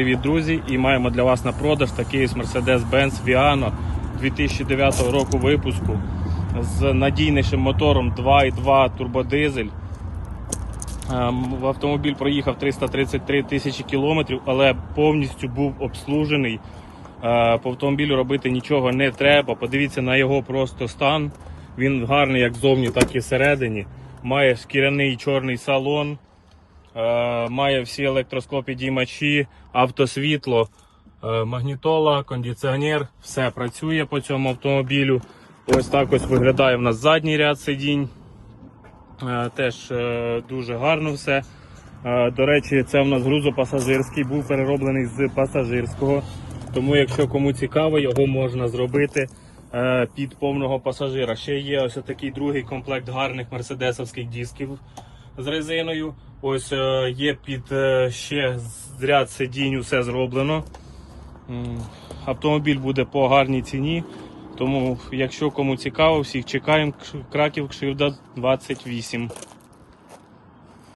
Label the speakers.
Speaker 1: Привіт, друзі! І маємо для вас на продаж такий ось Mercedes-Benz Viano 2009 року випуску з надійнішим мотором 2.2 турбодизель. Ем, автомобіль проїхав 333 тисячі кілометрів, але повністю був обслужений. Е, По автомобілю робити нічого не треба. Подивіться на його просто стан. Він гарний як ззовні, так і всередині. Має шкіряний чорний салон. Е, має всі електроскопідіймачі, автосвітло, е, магнітола, кондиціонер, все працює по цьому автомобілю. Ось так ось виглядає в нас задній ряд сидінь. Е, Теж дуже гарно все. До речі, це в нас грузопасажирський, був перероблений з пасажирського. Тому, якщо кому цікаво, його можна зробити під повного пасажира. Ще є ось такий другий комплект гарних мерседесовських дисків з резиною. Ось е, є під е, ще зряд ряд сидінь, усе зроблено. Автомобіль буде по гарній ціні. Тому, якщо кому цікаво, всіх чекаємо. Краків Кшивда 28.